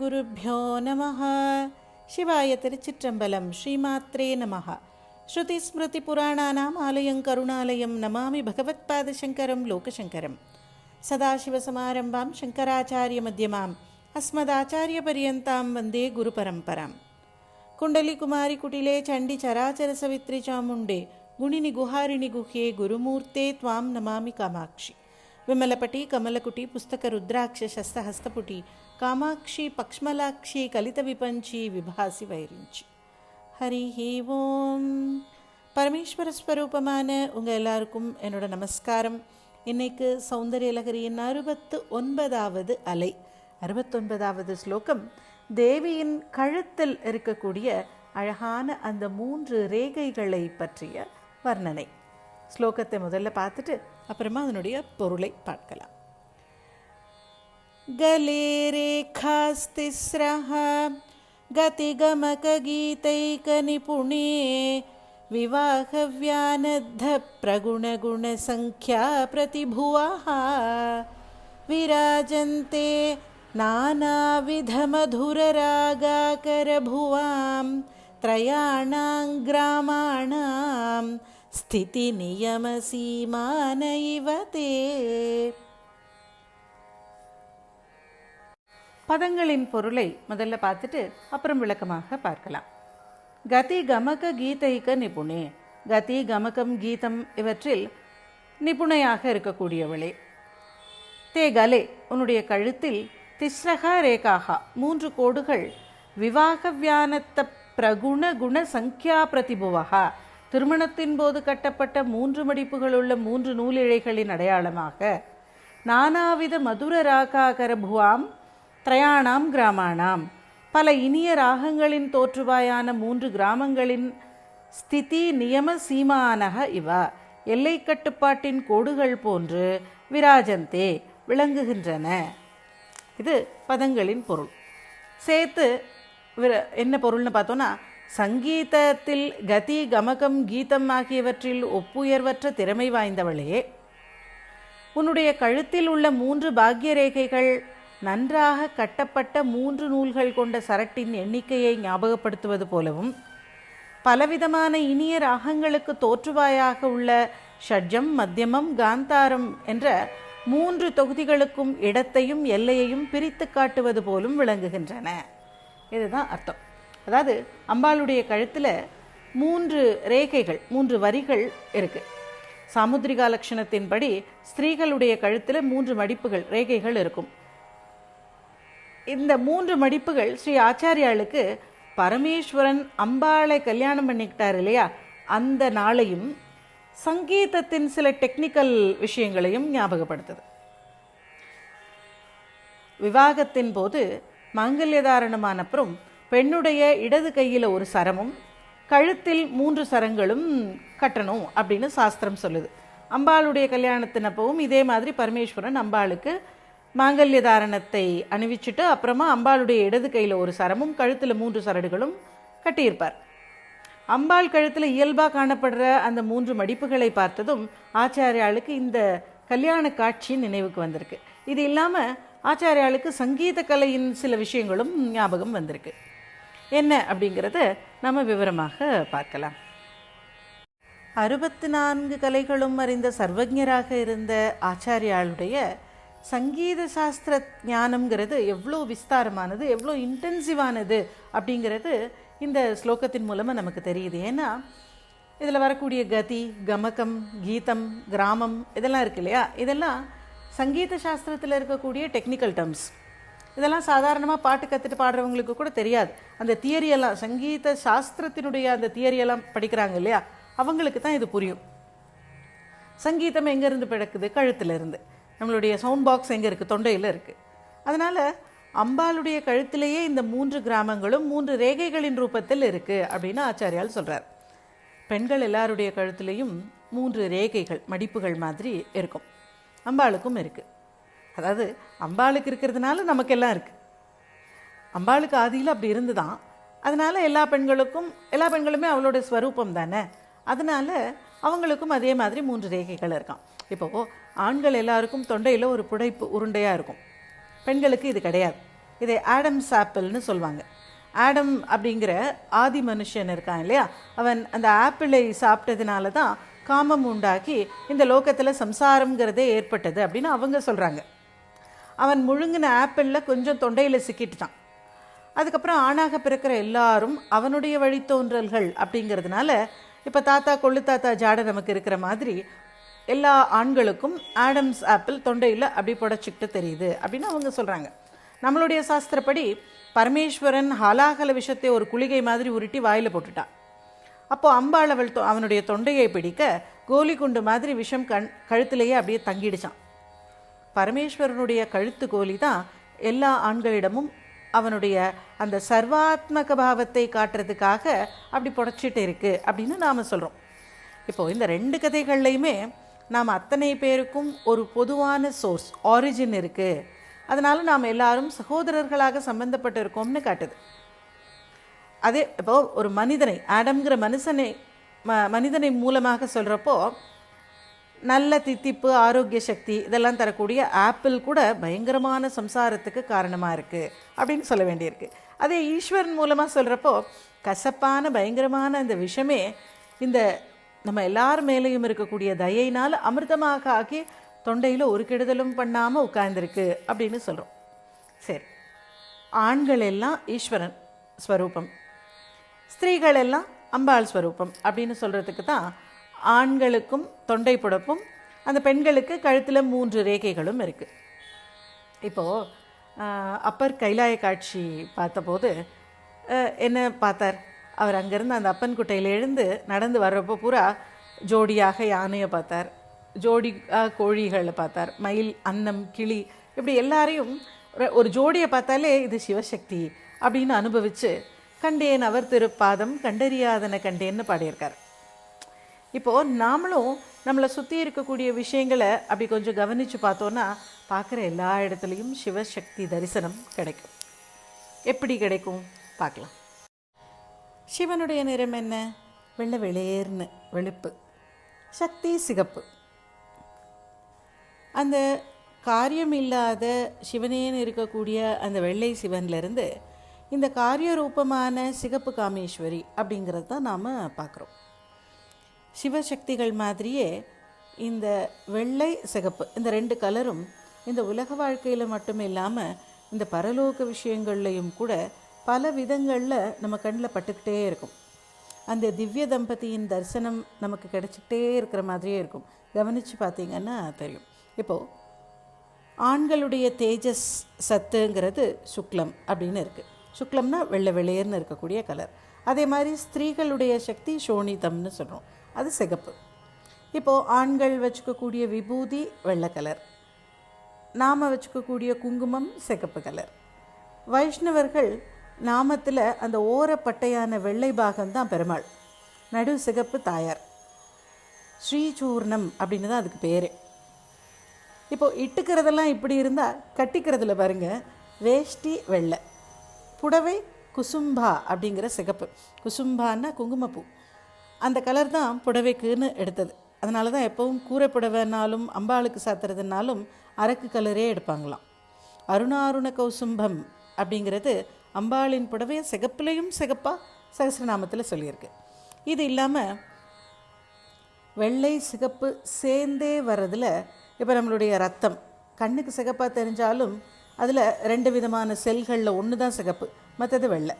ஸ்ரீகுருப்போ நம சிவாய திருச்சிற்றம்பலம் ஸ்ரீமாத்ரே நம ஸ்ருதிஸ்மிருதிபுராணானாம் ஆலயம் கருணாலயம் நமாமி பகவத்பாதசங்கரம் லோகசங்கரம் சதாசிவசமாரம்பாம் சங்கராச்சாரியமத்தியமாம் अस्मदाचार्यपर्यन्तां वन्दे गुरुपरम्परां कुण्डलीकुमारि कुटिले चण्डि चराचरसवित्रि चामुण्डे गुणिनि गुहारिणि गुह्ये गुरुमूर्ते त्वां नमामि कामाक्षि विमलपटी कमलकुटी पुस्तकरुद्राक्ष కామాక్షి పక్ష్మలాక్షి கலித விபஞ்சி விபாசி வைரிஞ்சி ஹரி ஓம் பரமேஸ்வர ஸ்வரூபமான உங்கள் எல்லாருக்கும் என்னோட நமஸ்காரம். இன்னைக்கு சௌந்தரியலகரியின் அறுபத்து ஒன்பதாவது அலை அறுபத்தொன்பதாவது ஸ்லோகம். தேவியின் கழுத்தில் இருக்கக்கூடிய அழகான அந்த மூன்று ரேகைகளை பற்றிய வர்ணனை. ஸ்லோகத்தை முதல்ல பார்த்துட்டு அப்புறமா அதனுடைய பொருளை பார்க்கலாம். गले रेखास्तिस्रः गतिगमकगीतैकनिपुणे विवाहव्यानद्धप्रगुणगुणसङ्ख्या प्रतिभुवः विराजन्ते नानाविधमधुररागाकरभुवां त्रयाणां ग्रामाणां स्थितिनियमसीमान इव ते பதங்களின் பொருளை முதல்ல பார்த்துட்டு அப்புறம் விளக்கமாக பார்க்கலாம். கதி கமக கீதைக நிபுணே. கதி கமகம் கீதம் இவற்றில் நிபுணையாக இருக்கக்கூடியவளே. தே கலே உன்னுடைய கழுத்தில் திஸ்ரகா ரேகாகா மூன்று கோடுகள் விவாக வியானத்த பிரகுண குண சங்கியா பிரதிபுவகா. திருமணத்தின் போது கட்டப்பட்ட மூன்று மடிப்புகளுள்ள மூன்று நூலிழைகளின் அடையாளமாக நானாவித மதுர ராகாகர புவாம் திரயாணாம் கிராமாணாம் பல இனிய ராகங்களின் தோற்றுவாயான மூன்று கிராமங்களின் ஸ்திதி நியம சீமானக இவ எல்லை கட்டுப்பாட்டின் கோடுகள் போன்று விராஜந்தே விளங்குகின்றன இது பதங்களின் பொருள் சேர்த்து என்ன பொருள்னு பார்த்தோன்னா சங்கீதத்தில் கதி கமகம் கீதம் ஆகியவற்றில் ஒப்புயர்வற்ற திறமை வாய்ந்தவளே உன்னுடைய கழுத்தில் உள்ள மூன்று பாக்கிய ரேகைகள் நன்றாக கட்டப்பட்ட மூன்று நூல்கள் கொண்ட சரட்டின் எண்ணிக்கையை ஞாபகப்படுத்துவது போலவும் பலவிதமான இனிய ராகங்களுக்கு தோற்றுவாயாக உள்ள ஷட்ஜம் மத்தியமம் காந்தாரம் என்ற மூன்று தொகுதிகளுக்கும் இடத்தையும் எல்லையையும் பிரித்து காட்டுவது போலும் விளங்குகின்றன. இதுதான் அர்த்தம். அதாவது அம்பாளுடைய கழுத்தில் மூன்று ரேகைகள் மூன்று வரிகள் இருக்குது சாமுத்ரிகா லட்சணத்தின்படி ஸ்திரீகளுடைய கழுத்தில் மூன்று மடிப்புகள் ரேகைகள் இருக்கும். இந்த மூன்று மடிப்புகள் ஸ்ரீ ஆச்சாரியாளுக்கு பரமேஸ்வரன் அம்பாளை கல்யாணம் பண்ணிக்கிட்டார் இல்லையா? அந்த நாளையும் சங்கீதத்தின் சில டெக்னிக்கல் விஷயங்களையும் ஞாபகப்படுத்துது. விவாகத்தின் போது மாங்கல்யதாரணமான அப்புறம் பெண்ணுடைய இடது கையில் ஒரு சரமும் கழுத்தில் மூன்று சரங்களும் கட்டணும் அப்படின்னு சாஸ்திரம் சொல்லுது. அம்பாளுடைய கல்யாணத்தின் அப்பவும் இதே மாதிரி பரமேஸ்வரன் அம்பாளுக்கு மாங்கல்ய தாரணத்தை அணிவிச்சுட்டு அப்புறமா அம்பாளுடைய இடது கையில் ஒரு சரமும் கழுத்தில் மூன்று சரடுகளும் கட்டியிருப்பார். அம்பாள் கழுத்தில் இயல்பாக காணப்படுற அந்த மூன்று மடிப்புகளை பார்த்ததும் ஆச்சாரியாளுக்கு இந்த கல்யாண காட்சி நினைவுக்கு வந்திருக்கு. இது இல்லாமல் ஆச்சாரியாளுக்கு சங்கீத கலையின் சில விஷயங்களும் ஞாபகம் வந்திருக்கு. என்ன அப்படிங்கிறத நம்ம விவரமாக பார்க்கலாம். அறுபத்தி நான்கு கலைகளும் அறிந்த சர்வஜராக இருந்த ஆச்சாரியாளுடைய சங்கீத சாஸ்திர ஞானம்ங்கிறது எவ்வளோ விஸ்தாரமானது எவ்வளோ இன்டென்சிவானது அப்படிங்கிறது இந்த ஸ்லோகத்தின் மூலமாக நமக்கு தெரியுது. ஏன்னா இதில் வரக்கூடிய கதி கமகம் கீதம் கிராமம் இதெல்லாம் இருக்கு இல்லையா? இதெல்லாம் சங்கீத சாஸ்திரத்தில் இருக்கக்கூடிய டெக்னிக்கல் டேர்ம்ஸ் இதெல்லாம் சாதாரணமாக பாட்டு கற்றுட்டு பாடுறவங்களுக்கு கூட தெரியாது. அந்த தியரியெல்லாம் சங்கீத சாஸ்திரத்தினுடைய அந்த தியரியெல்லாம் படிக்கிறாங்க இல்லையா? அவங்களுக்கு தான் இது புரியும். சங்கீதம் எங்கேருந்து பிறக்குது? கழுத்துலேருந்து நம்மளுடைய சவுண்ட் பாக்ஸ் எங்கே இருக்குது தொண்டையில் இருக்குது அதனால் அம்பாளுடைய கழுத்திலேயே இந்த மூன்று கிராமங்களும் மூன்று ரேகைகளின் ரூபத்தில் இருக்குது அப்படின்னு ஆச்சாரியால் சொல்கிறார் பெண்கள் எல்லாருடைய கழுத்துலேயும் மூன்று ரேகைகள் மடிப்புகள் மாதிரி இருக்கும். அம்பாளுக்கும் இருக்குது அதாவது அம்பாளுக்கு இருக்கிறதுனால நமக்கெல்லாம் இருக்குது அம்பாளுக்கு ஆதியில் அப்படி இருந்துதான். அதனால் எல்லா பெண்களுக்கும் எல்லா பெண்களுமே அவளோட ஸ்வரூபம் தானே. அதனால் அவங்களுக்கும் அதே மாதிரி மூன்று ரேகைகள் இருக்கான் இப்போ ஆண்கள் எல்லாருக்கும் தொண்டையில் ஒரு புடைப்பு உருண்டையாக இருக்கும். பெண்களுக்கு இது கிடையாது. இதை ஆடம்ஸ் ஆப்பிள்னு சொல்லுவாங்க ஆடம் அப்படிங்கிற ஆதி மனுஷன் இருக்கான் இல்லையா? அவன் அந்த ஆப்பிளை சாப்பிட்டதுனால தான் காமம் உண்டாக்கி இந்த லோகத்தில் சம்சாரம்ங்கிறதே ஏற்பட்டது அப்படின்னு அவங்க சொல்கிறாங்க அவன் முழுங்கின ஆப்பிளில் கொஞ்சம் தொண்டையில் சிக்கிட்டுட்டான். அதுக்கப்புறம் ஆணாக பிறக்கிற எல்லாரும் அவனுடைய வழித்தோன்றல்கள் அப்படிங்கிறதுனால இப்போ தாத்தா கொள்ளு தாத்தா ஜாடை நமக்கு இருக்கிற மாதிரி எல்லா ஆண்களுக்கும் ஆடம்ஸ் ஆப்பிள் தொண்டையில் அப்படி புடச்சிக்கிட்டு தெரியுது அப்படின்னு அவங்க சொல்கிறாங்க நம்மளுடைய சாஸ்திரப்படி பரமேஸ்வரன் ஹலாகல விஷத்தை ஒரு குளிகை மாதிரி உருட்டி வாயில் போட்டுட்டான். அப்போது அம்பாள் அவள் தொ- அவனுடைய தொண்டையை பிடிக்க கோலி குண்டு மாதிரி விஷம் கண் கழுத்திலேயே அப்படியே தங்கிடுச்சான். பரமேஸ்வரனுடைய கழுத்து கோலி தான் எல்லா ஆண்களிடமும் அவனுடைய அந்த சர்வாத்மக பாவத்தை காட்டுறதுக்காக அப்படி புடைச்சிட்டு இருக்கு அப்படின்னு நாம் சொல்கிறோம் இப்போது இந்த ரெண்டு கதைகள்லையுமே நாம் அத்தனை பேருக்கும் ஒரு பொதுவான சோர்ஸ் ஆரிஜின் இருக்குது அதனால் நாம் எல்லாரும் சகோதரர்களாக சம்பந்தப்பட்டு இருக்கோம்னு காட்டுது. அதே இப்போது ஒரு மனிதனை ஆடம்ங்கிற மனுஷனை ம மனிதனை மூலமாக சொல்கிறப்போ நல்ல தித்திப்பு ஆரோக்கிய சக்தி இதெல்லாம் தரக்கூடிய ஆப்பிள் கூட பயங்கரமான சம்சாரத்துக்கு காரணமாக இருக்குது அப்படின்னு சொல்ல வேண்டியிருக்கு. அதே ஈஸ்வரன் மூலமாக சொல்கிறப்போ கசப்பான பயங்கரமான அந்த விஷமே இந்த நம்ம எல்லார் மேலேயும் இருக்கக்கூடிய தயையினால் அமிர்தமாக ஆக்கி தொண்டையில் ஒரு கெடுதலும் பண்ணாமல் உட்கார்ந்துருக்கு அப்படின்னு சொல்கிறோம் சரி. ஆண்கள் எல்லாம் ஈஸ்வரன் ஸ்வரூபம். ஸ்திரீகள் எல்லாம் அம்பாள் ஸ்வரூபம் அப்படின்னு சொல்கிறதுக்கு தான் ஆண்களுக்கும் தொண்டை புடப்பும் அந்த பெண்களுக்கு கழுத்தில் மூன்று ரேகைகளும் இருக்குது இப்போது அப்பர் கைலாய காட்சி பார்த்தபோது என்ன பார்த்தார்? அவர் அங்கேருந்து அந்த அப்பன் குட்டையில் எழுந்து நடந்து வர்றப்போ பூரா ஜோடியாக யானையை பார்த்தார். ஜோடி கோழிகளை பார்த்தார். மயில் அன்னம் கிளி இப்படி எல்லாரையும் ஒரு- ஒரு ஜோடியை பார்த்தாலே இது சிவசக்தி அப்படின்னு அனுபவித்து கண்டேன் அவர் திருப்பாதம் கண்டறியாதன கண்டேன்னு பாடியிருக்கார். இப்போது நாமளும் நம்மளை சுற்றி இருக்கக்கூடிய விஷயங்களை அப்படி கொஞ்சம் கவனித்து பார்த்தோன்னா பார்க்குற எல்லா இடத்துலையும் சிவசக்தி தரிசனம் கிடைக்கும். எப்படி கிடைக்கும்? பார்க்கலாம். சிவனுடைய நிறம் என்ன? வெள்ளை வெளியேர்னு வெளுப்பு. சக்தி சிகப்பு. அந்த காரியம் இல்லாத சிவனேன்னு இருக்கக்கூடிய அந்த வெள்ளை சிவன்லேருந்து இந்த காரிய ரூபமான சிகப்பு காமேஸ்வரி அப்படிங்கிறது தான் நாம் பார்க்குறோம். சிவசக்திகள் மாதிரியே இந்த வெள்ளை சிகப்பு இந்த ரெண்டு கலரும் இந்த உலக வாழ்க்கையில் மட்டும் இல்லாமல் இந்த பரலோக விஷயங்கள்லையும் கூட பல விதங்களில் நம்ம கண்ணில் பட்டுக்கிட்டே இருக்கும். அந்த திவ்ய தம்பதியின் தரிசனம் நமக்கு கிடைச்சிக்கிட்டே இருக்கிற மாதிரியே இருக்கும். கவனித்து பார்த்தீங்கன்னா தெரியும். இப்போது ஆண்களுடைய தேஜஸ் சத்துங்கிறது சுக்லம் அப்படின்னு இருக்குது சுக்லம்னா வெள்ளை வெளியேர்னு இருக்கக்கூடிய கலர். அதே மாதிரி ஸ்திரீகளுடைய சக்தி சோனிதம்னு சொல்கிறோம் அது சிகப்பு. இப்போது ஆண்கள் வச்சுக்கக்கூடிய விபூதி வெள்ளை கலர். நாம் வச்சுக்கக்கூடிய குங்குமம் சிகப்பு கலர். வைஷ்ணவர்கள் நாமத்தில் அந்த ஓரப்பட்டையான வெள்ளை பாகம்தான் பெருமாள். நடு சிகப்பு தாயார். ஸ்ரீசூர்ணம் அப்படின்னு தான் அதுக்கு பேர். இப்போது இட்டுக்கிறதெல்லாம் இப்படி இருந்தால் கட்டிக்கிறதுல பாருங்க வேஷ்டி வெள்ளை. புடவை குசும்பா அப்படிங்கிற சிகப்பு. குசும்பான்னா குங்குமப்பூ. அந்த கலர் தான் புடவைக்குன்னு எடுத்தது. அதனால தான் எப்பவும் கூரை புடவைனாலும் அம்பாளுக்கு சாத்துறதுனாலும் அரக்கு கலரே எடுப்பாங்களாம். அருணாருண கௌசும்பம் அப்படிங்கிறது அம்பாளின் புடவையை சிகப்புலையும் சிகப்பாக சகசிரநாமத்தில் சொல்லியிருக்கு. இது இல்லாமல் வெள்ளை சிகப்பு சேர்ந்தே வர்றதில் இப்போ நம்மளுடைய ரத்தம். கண்ணுக்கு சிகப்பாக தெரிஞ்சாலும் அதில் ரெண்டு விதமான செல்களில் ஒன்று தான் சிகப்பு மற்றது வெள்ளை.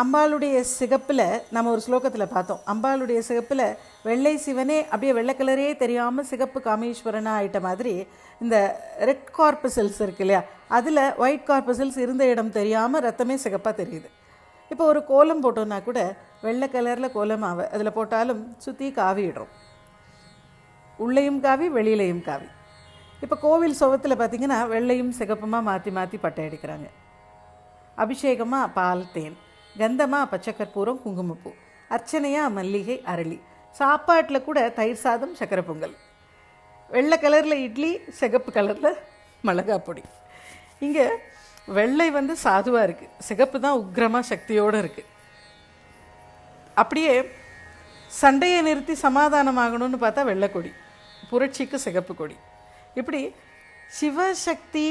அம்பாளுடைய சிகப்பில் நம்ம ஒரு ஸ்லோகத்தில் பார்த்தோம். அம்பாளுடைய சிகப்பில் வெள்ளை சிவனே அப்படியே வெள்ளை கலரே தெரியாமல் சிகப்பு காமேஸ்வரனாக ஆகிட்ட மாதிரி இந்த ரெட் கார்பசல்ஸ் இருக்கு இல்லையா? அதில் ஒயிட் கார்பசல்ஸ் இருந்த இடம் தெரியாமல் ரத்தமே சிகப்பாக தெரியுது. இப்போ ஒரு கோலம் போட்டோன்னா கூட வெள்ளை கலரில் கோலம் ஆவ அதில் போட்டாலும் சுற்றி காவிடுறோம் உள்ளேயும் காவி வெளியிலையும் காவி. இப்போ கோவில் சுவத்தில் பார்த்தீங்கன்னா வெள்ளையும் சிகப்புமாக மாற்றி மாற்றி பட்டை அடிக்கிறாங்க. அபிஷேகமாக பால் தேன். கந்தமாக பச்சைக்கற்பூரம் குங்குமப்பூ. அர்ச்சனையாக மல்லிகை அரளி. சாப்பாட்டில் கூட தயிர் சாதம் சக்கரை பொங்கல். வெள்ளை கலரில் இட்லி சிகப்பு கலரில் மிளகாய் பொடி. இங்கே வெள்ளை வந்து சாதுவாக இருக்குது சிகப்பு தான் உக்ரமாக சக்தியோடு இருக்குது அப்படியே சண்டையை நிறுத்தி சமாதானமாகணும்னு பார்த்தா வெள்ளைக்கொடி புரட்சிக்கு சிகப்பு கொடி. இப்படி சிவசக்தி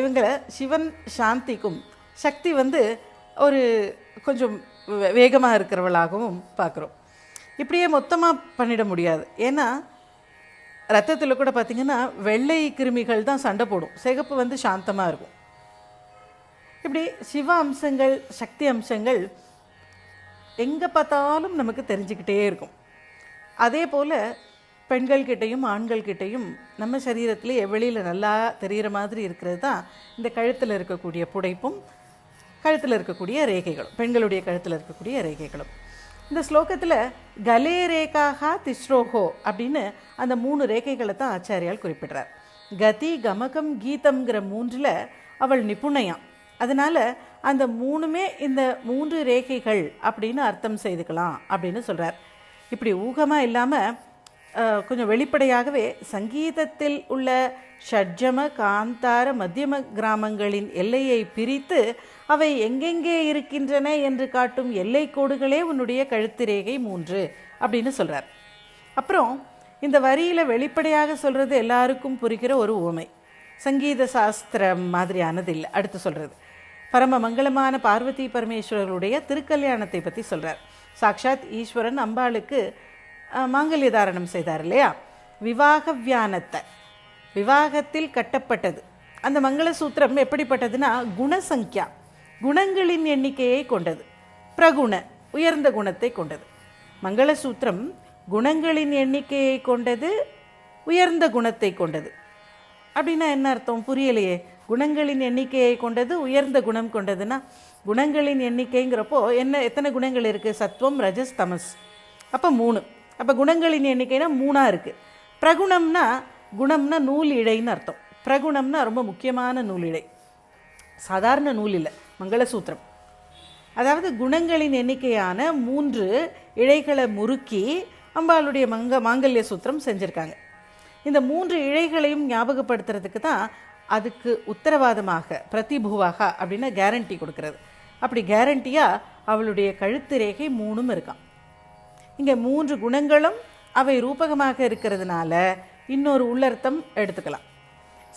இவங்களை சிவன் சாந்திக்கும் சக்தி வந்து ஒரு கொஞ்சம் வேகமாக இருக்கிறவளாகவும் பார்க்குறோம். இப்படியே மொத்தமாக பண்ணிட முடியாது. ஏன்னா ரத்தத்தில் கூட பார்த்திங்கன்னா வெள்ளை கிருமிகள் தான் சண்டை போடும். சிகப்பு வந்து சாந்தமாக இருக்கும். இப்படி சிவ அம்சங்கள் சக்தி அம்சங்கள் எங்கே பார்த்தாலும் நமக்கு தெரிஞ்சுக்கிட்டே இருக்கும். அதே போல் பெண்கள்கிட்டையும் ஆண்கள்கிட்டையும் நம்ம சரீரத்திலே வெளியில் நல்லா தெரிகிற மாதிரி இருக்கிறது தான் இந்த கழுத்தில் இருக்கக்கூடிய புடைப்பும் கழுத்தில் இருக்கக்கூடிய ரேகைகளும் பெண்களுடைய கழுத்தில் இருக்கக்கூடிய ரேகைகளும். இந்த ஸ்லோகத்தில் கலே ரேகாகா திஸ்ரோஹோ அப்படின்னு அந்த மூணு ரேகைகளை தான் ஆச்சாரியால் குறிப்பிடுறார். கதி கமகம் கீதம்ங்கிற மூன்றில் அவள் நிபுணையாம் அதனால் அந்த மூணுமே இந்த மூன்று ரேகைகள் அப்படின்னு அர்த்தம் செய்துக்கலாம் அப்படின்னு சொல்கிறார் இப்படி ஊகமாக இல்லாமல் கொஞ்சம் வெளிப்படையாகவே சங்கீதத்தில் உள்ள ஷட்ஜம காந்தார மத்தியம கிராமங்களின் எல்லையை பிரித்து அவை எங்கெங்கே இருக்கின்றன என்று காட்டும் எல்லை கோடுகளே உன்னுடைய கழுத்திரேகை மூன்று அப்படின்னு சொல்கிறார் அப்புறம் இந்த வரியில் வெளிப்படையாக சொல்கிறது எல்லாருக்கும் புரிகிற ஒரு உவமை சங்கீத சாஸ்திரம் மாதிரியானது இல்லை அடுத்து சொல்கிறது பரம மங்களமான பார்வதி பரமேஸ்வரருடைய திருக்கல்யாணத்தை பற்றி சொல்கிறார் சாக்ஷாத் ஈஸ்வரன் அம்பாளுக்கு மாங்கல்ய தாரணம் செய்தார் இல்லையா? விவாக வியானத்தை விவாகத்தில் கட்டப்பட்டது. அந்த மங்களசூத்திரம் எப்படிப்பட்டதுன்னா குணசங்கியா. குணங்களின் எண்ணிக்கையை கொண்டது. பிரகுண உயர்ந்த குணத்தை கொண்டது. மங்களசூத்திரம் குணங்களின் எண்ணிக்கையை கொண்டது உயர்ந்த குணத்தை கொண்டது. அப்படின்னா என்ன அர்த்தம்? புரியலையே. குணங்களின் எண்ணிக்கையை கொண்டது உயர்ந்த குணம் கொண்டதுன்னா குணங்களின் எண்ணிக்கைங்கிறப்போ என்ன எத்தனை குணங்கள் இருக்குது சத்வம் ரஜஸ் தமஸ். அப்போ மூணு. அப்போ குணங்களின் எண்ணிக்கைனா மூணாக இருக்குது பிரகுணம்னா குணம்னா நூல் இழைன்னு அர்த்தம். பிரகுணம்னா ரொம்ப முக்கியமான நூல் இழை. சாதாரண நூல் இல்லை மங்களசூத்திரம். அதாவது குணங்களின் எண்ணிக்கையான மூன்று இழைகளை முறுக்கி அம்பாளுடைய மங்க மாங்கல்ய சூத்திரம் செஞ்சுருக்காங்க. இந்த மூன்று இழைகளையும் ஞாபகப்படுத்துறதுக்கு தான் அதுக்கு உத்தரவாதமாக பிரதிபூவாக அப்படின்னு கேரண்டி கொடுக்கறது. அப்படி கேரண்டியாக அவளுடைய கழுத்து ரேகை மூணும் இருக்கான் இங்கே மூன்று குணங்களும் அவை ரூபகமாக இருக்கிறதுனால இன்னொரு உள்ளர்த்தம் எடுத்துக்கலாம்.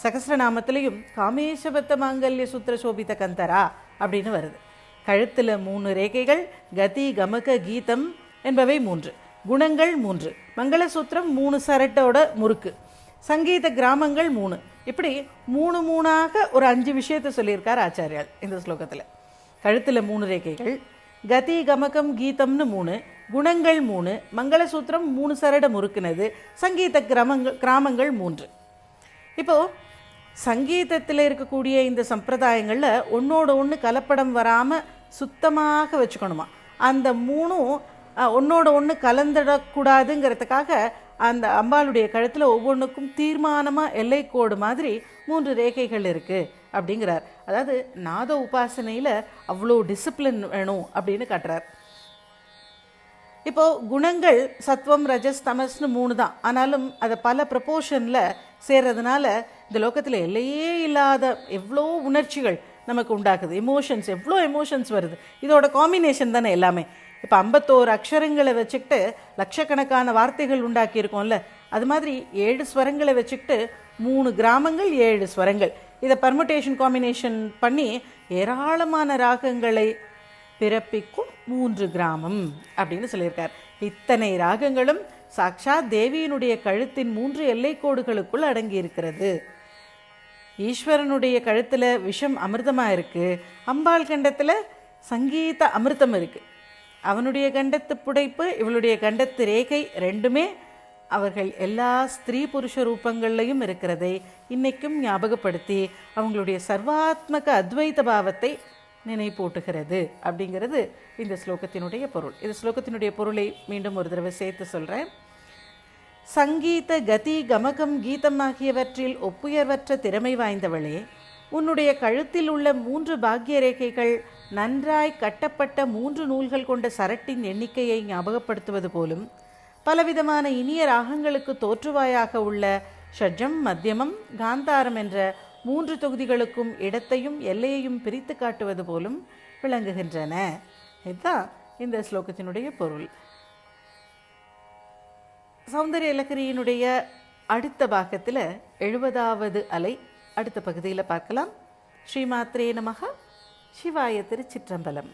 சகசிரநாமத்திலையும் காமேசபத்த மாங்கல்ய சுத்திர சோபித கந்தரா அப்படின்னு வருது. கழுத்தில் மூணு ரேகைகள் கதி கமக கீதம் என்பவை மூன்று. குணங்கள் மூன்று. மங்களசூத்திரம் மூணு சரட்டோட முறுக்கு. சங்கீத கிராமங்கள் மூணு. இப்படி மூணு மூணாக ஒரு அஞ்சு விஷயத்தை சொல்லியிருக்கார் ஆச்சாரியால் இந்த ஸ்லோகத்தில். கழுத்தில் மூணு ரேகைகள் கதி கமகம் கீதம்னு மூணு. குணங்கள் மூணு மங்களசூத்திரம் மூணு சரடம் முறுக்குனது சங்கீத கிராமங்கள் கிராமங்கள் மூன்று. இப்போது சங்கீதத்தில் இருக்கக்கூடிய இந்த சம்பிரதாயங்களில் ஒன்றோட ஒன்று கலப்படம் வராமல் சுத்தமாக வச்சுக்கணுமா? அந்த மூணும் ஒன்றோட ஒன்று கலந்துடக்கூடாதுங்கிறதுக்காக அந்த அம்பாளுடைய கழுத்தில் ஒவ்வொன்றுக்கும் தீர்மானமாக எல்லைக்கோடு மாதிரி மூன்று ரேகைகள் இருக்குது அப்படிங்கிறார். அதாவது நாத உபாசனையில் அவ்வளோ டிசிப்ளின் வேணும் அப்படின்னு காட்டுறார். இப்போது குணங்கள் சத்வம் ரஜஸ் தமஸ்னு மூணு தான். ஆனாலும் அதை பல ப்ரப்போர்ஷனில் சேர்றதுனால இந்த லோகத்தில் எல்லையே இல்லாத எவ்வளோ உணர்ச்சிகள் நமக்கு உண்டாக்குது. எமோஷன்ஸ் எவ்வளோ எமோஷன்ஸ் வருது. இதோட காம்பினேஷன் தானே எல்லாமே. இப்போ ஐம்பத்தோரு அக்ஷரங்களை வச்சுக்கிட்டு லட்சக்கணக்கான வார்த்தைகள் உண்டாக்கியிருக்கோம்ல அது மாதிரி ஏழு ஸ்வரங்களை வச்சுக்கிட்டு மூணு கிராமங்கள் ஏழு ஸ்வரங்கள். இதை பர்முட்டேஷன் காம்பினேஷன் பண்ணி ஏராளமான ராகங்களை பிறப்பிக்கும் மூன்று கிராமம் அப்படின்னு சொல்லியிருக்கார். இத்தனை ராகங்களும் சாக்ஷாத் தேவியினுடைய கழுத்தின் மூன்று எல்லைக்கோடுகளுக்குள் அடங்கி இருக்கிறது ஈஸ்வரனுடைய கழுத்தில் விஷம் அமிர்தமாக இருக்குது அம்பாள் கண்டத்தில் சங்கீத அமிர்தம் இருக்குது அவனுடைய கண்டத்து புடைப்பு இவளுடைய கண்டத்து ரேகை ரெண்டுமே அவர்கள் எல்லா ஸ்திரீ புருஷ ரூபங்கள்லையும் இருக்கிறதை இன்றைக்கும் ஞாபகப்படுத்தி அவங்களுடைய சர்வாத்மக அத்வைத பாவத்தை நினைப்பூட்டுகிறது அப்படிங்கிறது இந்த ஸ்லோகத்தினுடைய பொருள். இந்த ஸ்லோகத்தினுடைய பொருளை மீண்டும் ஒரு தடவை சேர்த்து சொல்கிறேன் சங்கீத கதி கமகம் கீதம் ஆகியவற்றில் ஒப்புயர்வற்ற திறமை வாய்ந்தவளே உன்னுடைய கழுத்தில் உள்ள மூன்று பாக்கிய ரேகைகள் நன்றாய் கட்டப்பட்ட மூன்று நூல்கள் கொண்ட சரட்டின் எண்ணிக்கையை ஞாபகப்படுத்துவது போலும் பலவிதமான இனிய ராகங்களுக்கு தோற்றுவாயாக உள்ள ஷட்ஜம் மத்தியமம் காந்தாரம் என்ற மூன்று தொகுதிகளுக்கும் இடத்தையும் எல்லையையும் பிரித்து காட்டுவது போலும் விளங்குகின்றன. இதுதான் இந்த ஸ்லோகத்தினுடைய பொருள். சௌந்தரிய இலக்கரியினுடைய அடுத்த பாகத்தில் எழுபதாவது அலை அடுத்த பகுதியில் பார்க்கலாம். ஸ்ரீமாத்ரே நமக சிவாய திருச்சிற்றம்பலம்.